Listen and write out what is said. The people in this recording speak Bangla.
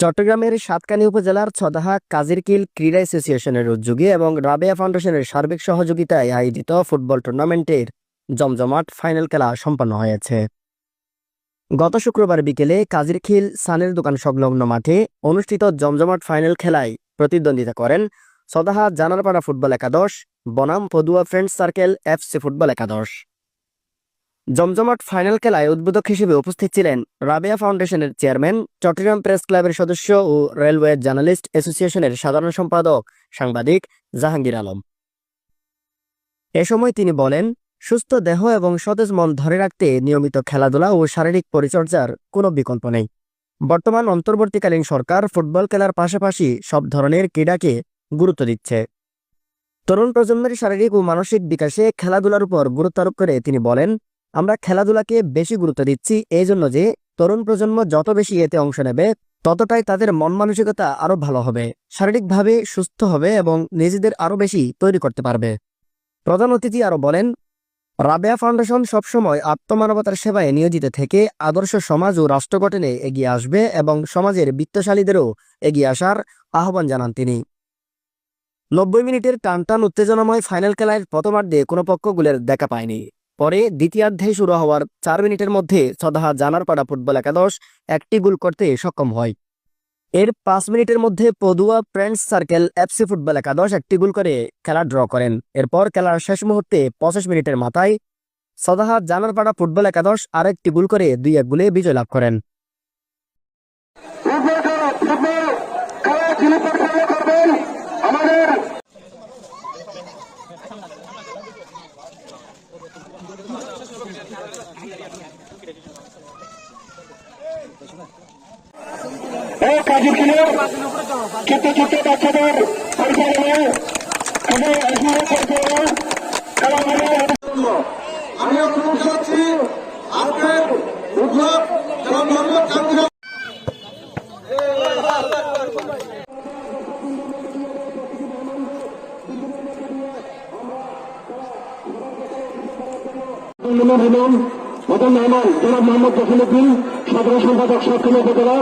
চট্টগ্রামের সাতকানী উপজেলার ছদাহা কাজিরকিল ক্রীড়া অ্যাসোসিয়েশনের উদ্যোগে এবং রাবেয়া ফাউন্ডেশনের সার্বিক সহযোগিতায় আয়োজিত ফুটবল টুর্নামেন্টের জমজমাট ফাইনাল খেলা সম্পন্ন হয়েছে। গত শুক্রবার বিকেলে কাজিরখিল সানের দোকান সংলগ্ন মাঠে অনুষ্ঠিত জমজমাট ফাইনাল খেলায় প্রতিদ্বন্দ্বিতা করেন সদাহা জানারপাড়া ফুটবল একাদশ, বনাম Padua friends circle FC football একাদশ। জমজমাট ফাইনাল খেলায় উদ্বোধক হিসেবে উপস্থিত ছিলেন রাবেয়া ফাউন্ডেশনের চেয়ারম্যান, চট্টগ্রাম প্রেস ক্লাবের সদস্য ও রেলওয়ে জার্নালিস্ট অ্যাসোসিয়েশনের সাধারণ সম্পাদক, সাংবাদিক জাহাঙ্গীর আলম। এ সময় তিনি বলেন, সুস্থ দেহ এবং সতেজ মন ধরে রাখতে নিয়মিত খেলাধুলা ও শারীরিক পরিচর্যার কোনো বিকল্প নেই। বর্তমান অন্তর্বর্তীকালীন সরকার ফুটবল খেলার পাশাপাশি সব ধরনের ক্রীড়াকে গুরুত্ব দিচ্ছে। তরুণ প্রজন্মের শারীরিক ও মানসিক বিকাশে খেলাধুলার উপর গুরুত্ব আরোপ করে তিনি বলেন আমরা খেলাধুলাকে বেশি গুরুত্ব দিচ্ছি এই জন্য যে তরুণ প্রজন্ম যত বেশি এতে অংশ নেবে, ততটাই তাদের মন মানসিকতা আরও ভালো হবে, শারীরিকভাবে সুস্থ হবে এবং নিজেদের আরও বেশি তৈরি করতে পারবে। প্রধান অতিথি আরও বলেন, রাবেয়া ফাউন্ডেশন সবসময় আত্মমানবতার সেবায় নিয়োজিত থেকে আদর্শ সমাজ ও রাষ্ট্র গঠনে এগিয়ে আসবে এবং সমাজের বিত্তশালীদেরও এগিয়ে আসার আহ্বান জানান তিনি। নব্বই মিনিটের টানটান উত্তেজনাময় ফাইনাল খেলায় প্রথমার্ধে কোনো পক্ষ গোলের দেখা পায়নি। পরে দ্বিতীয়ার্ধে শুরু হওয়ার চার মিনিটের মধ্যে সদাহা জানারপাড়া ফুটবল একাদশ একটি গোল করতে সক্ষম হয়। এর পাঁচ মিনিটের মধ্যে Padua friends circle FC football একাদশ একটি গোল করে খেলা ড্র করেন। এরপর খেলার শেষ মুহূর্তে পঁচিশ মিনিটের মাথায় সদাহা জানারপাড়া ফুটবল একাদশ আরেকটি গোল করে দুই এক গোলে বিজয় লাভ করেন। এই কাজী ছিল ছোট ছোট বাচ্চাদের পরিচালনায় এবং এসবের পরিচালনা খেলা ইমাম ইমাম মদন মেহমান জনাব মোহাম্মদ জসিমুদ্দিন সাধারণ সম্পাদক সাতক্ষীরা উপজেলা